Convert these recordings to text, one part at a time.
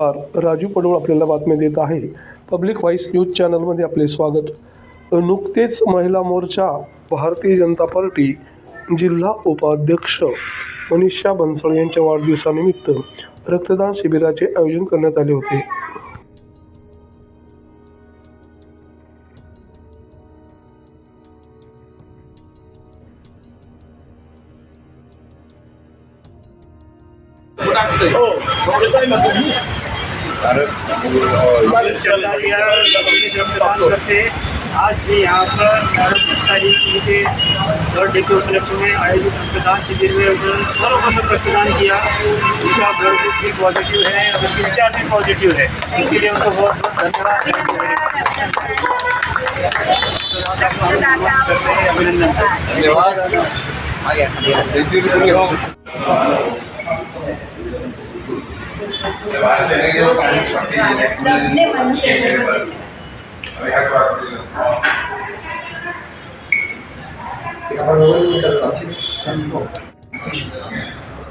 नमस्कार राजू पडोळ आपल्याला बातमी देत आहे. पब्लिक व्हॉइस न्यूज चॅनलमध्ये आपले स्वागत. नुकतेच महिला मोर्चा भारतीय जनता पार्टी जिल्हा उपाध्यक्ष मनीषा बनसळ यांच्या वाढदिवसानिमित्त रक्तदान शिबिराचे आयोजन करण्यात आले होते. हो. करते आज भी यहाँ पर भारत ब्लड डे के उपलक्ष्य में आयोजित रक्तदान शिविर में उन्होंने सर्वप्रथम रक्तदान किया। उसका ब्लड ग्रुप भी पॉजिटिव है और उनकी विचार भी पॉजिटिव है। इसके लिए उनको बहुत बहुत धन्यवाद। अभिनंदन हैं सबने मनुष्य जन्म दिले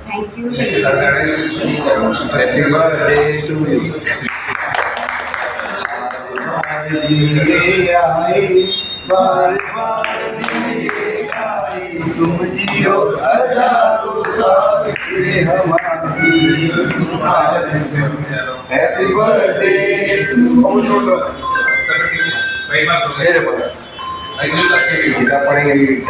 thank you Happy birthday to you. दिन ये आए बार बार दिन ये आए तुम जियो हजारों साल फिर हमारी हैप्पी बर्थडे मेरे पास kita paling ini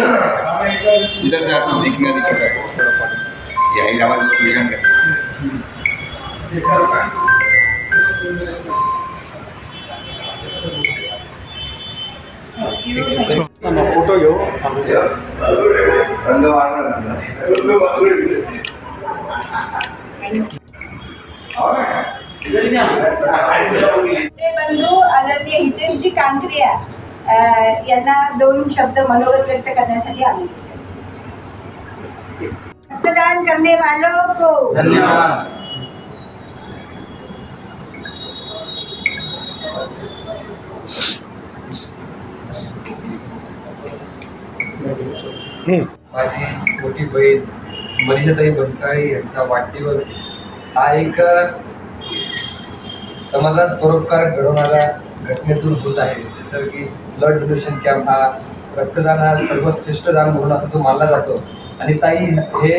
इधर से आता हूँ दिखना नहीं छोटा यही हमारे ट्यूशन का थँक्यू फोटो घेऊ रंग ते बंधू आदरणीय हितेशजी कांकरिया। अ, यांना दोन शब्द मनोगत व्यक्त करण्यासाठी आले रक्तदान करने वालों को. धन्यवाद. माझी मोठी बहीण मनीषाताई बनसाळी यांचा वाढदिवस हा एक समाजात परोपकार घडवणाऱ्या घटनेतून होत आहे. जसं की ब्लड डोनेशन कॅम्प हा रक्तदान हा सर्वश्रेष्ठ दान म्हणून असा तो मानला जातो. आणि ताई हे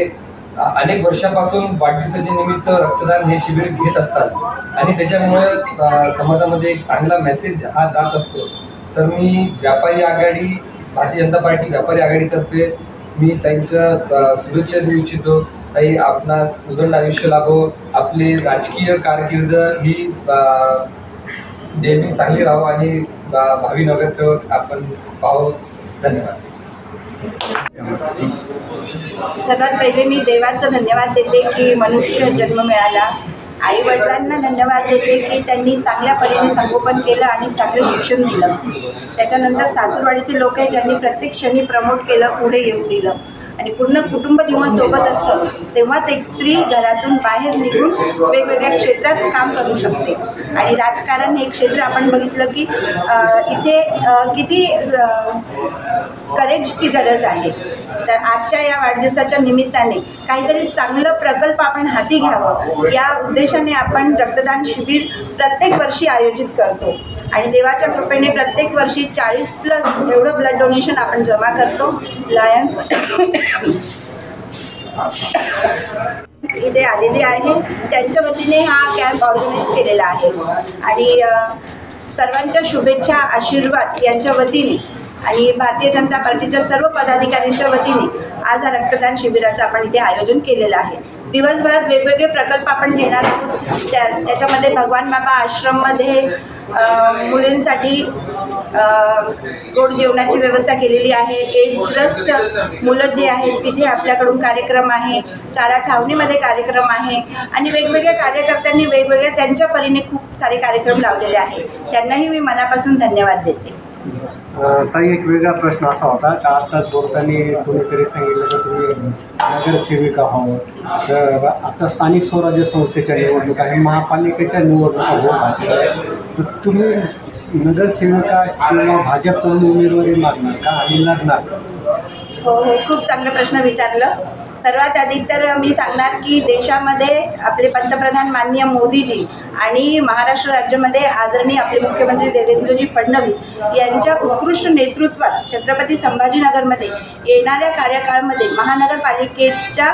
अनेक वर्षापासून वाढदिवसाच्या निमित्त रक्तदान हे शिबिर घेत असतात. आणि त्याच्यामुळे समाजामध्ये एक चांगला मेसेज हा जात असतो. तर मी व्यापारी आघाडी भारतीय जनता पार्टी व्यापारी आघाडीतर्फे मी त्यांचं शुभेच्छा देऊ इच्छितो. ताई आपणास उदंड आयुष्य लाभो. आपली राजकीय कारकीर्द ही नेहमी चांगली राहो आणि भावी नगरसेवक आपण पाहू. धन्यवाद. सर्वात पहिले मी देवाचं धन्यवाद देते की मनुष्य जन्म मिळाला. आई वडिलांना धन्यवाद देते की त्यांनी चांगल्या परीने संगोपन केलं आणि चांगलं शिक्षण दिलं. त्याच्यानंतर सासूरवाडीचे लोक आहे ज्यांनी प्रत्येक क्षणी प्रमोट केलं पुढे येऊ दिलं. आणि पूर्ण कुटुंब जेव्हा सोबत असतं तेव्हाच एक स्त्री घरातून बाहेर निघून वेगवेगळ्या क्षेत्रात काम करू शकते. आणि राजकारण हे क्षेत्र आपण बघितलं की इथे किती करेजची गरज आहे. तर आजच्या या वाढदिवसाच्या निमित्ताने काहीतरी चांगलं प्रकल्प आपण हाती घ्यावं. या उद्देशाने आपण रक्तदान शिबिर प्रत्येक वर्षी आयोजित करतो. आणि देवाच्या कृपेने प्रत्येक वर्षी चाळीस प्लस एवढं ब्लड डोनेशन आपण जमा करतो. लायन्स इथे आलेली आहे. त्यांच्या वतीने हा कॅम्प ऑर्गनाईज केलेला आहे. आणि सर्वांच्या शुभेच्छा आशीर्वाद यांच्या वतीने आणि भारतीय जनता पार्टीच्या सर्व पदाधिकाऱ्यांच्या वतीने आज हा रक्तदान शिबिराचं आपण इथे आयोजन केलेलं आहे. दिवसभरात वेगवेगळे प्रकल्प आपण घेणार आहोत. त्या त्याच्यामध्ये भगवान बाबा आश्रममध्ये मुलींसाठी गोड जेवणाची व्यवस्था केलेली आहे. एड्सग्रस्त मुलं जे आहेत तिथे आपल्याकडून कार्यक्रम आहे. चारा छावणीमध्ये कार्यक्रम आहे. आणि वेगवेगळ्या कार्यकर्त्यांनी वेगवेगळ्या त्यांच्या परीने खूप सारे कार्यक्रम लावलेले आहेत. त्यांनाही मी मनापासून धन्यवाद देते. ताई एक वेगळा प्रश्न असा होता का आत्ताच बोलताना कोणीतरी सांगितलं की तुम्ही नगरसेविका व्हावं तर आता स्थानिक स्वराज्य संस्थेच्या निवडणुका आहे महापालिकेच्या निवडणुका होत आहेत तर तुम्ही नगरसेविका किंवा भाजपकडून उमेदवारी मागणार का आणि लढणार हो हो खूप चांगला प्रश्न विचारलं. सर्वात आधी तर मी सांगणार की देशामध्ये आपले पंतप्रधान माननीय मोदीजी आणि महाराष्ट्र राज्यामध्ये आदरणीय आपले मुख्यमंत्री देवेंद्रजी फडणवीस यांच्या उत्कृष्ट नेतृत्वात छत्रपती संभाजीनगरमध्ये येणाऱ्या कार्यकाळामध्ये महानगरपालिकेच्या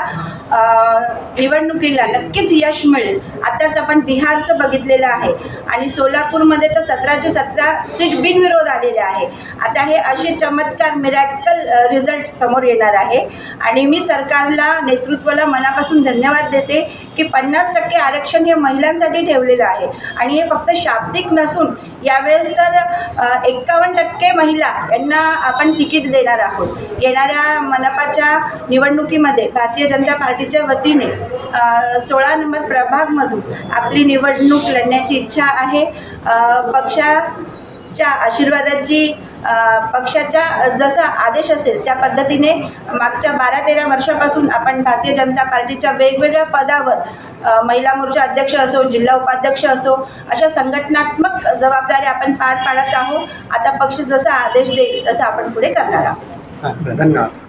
निवडणुकीला नक्कीच यश मिळेल. आताच आपण बिहारचं बघितलेलं आहे. आणि सोलापूरमध्ये तर सतराचे सतरा सीट बिनविरोध आलेले आहे. आता हे असे चमत्कार मिरॅकल रिझल्ट समोर येणार आहे. आणि मी सरकारला नेतृत्वाला मनापासून धन्यवाद देते की पन्नास टक्के आरक्षण हे महिलांसाठी ठेवलेलं आहे. आणि हे फक्त शाब्दिक नसून यावेळेस तर एक्कावन्न टक्के महिला यांना आपण तिकीट देणार आहोत. येणाऱ्या मनपाच्या निवडणुकीमध्ये भारतीय जनता पार्टीच्या वतीने सोळा नंबर प्रभागमधून आपली निवडणूक लढण्याची इच्छा आहे. पक्षाच्या आशीर्वादाची पक्षाच्या जसा आदेश असेल त्या पद्धतीने मागच्या बारा तेरा वर्षापासून आपण भारतीय जनता पार्टीच्या वेगवेगळ्या पदावर महिला मोर्चा अध्यक्ष असो जिल्हा उपाध्यक्ष असो अशा संघटनात्मक जबाबदाऱ्या आपण पार पाडत आहोत. आता पक्ष जसा आदेश देईल तसं आपण पुढे करणार आहोत. धन्यवाद.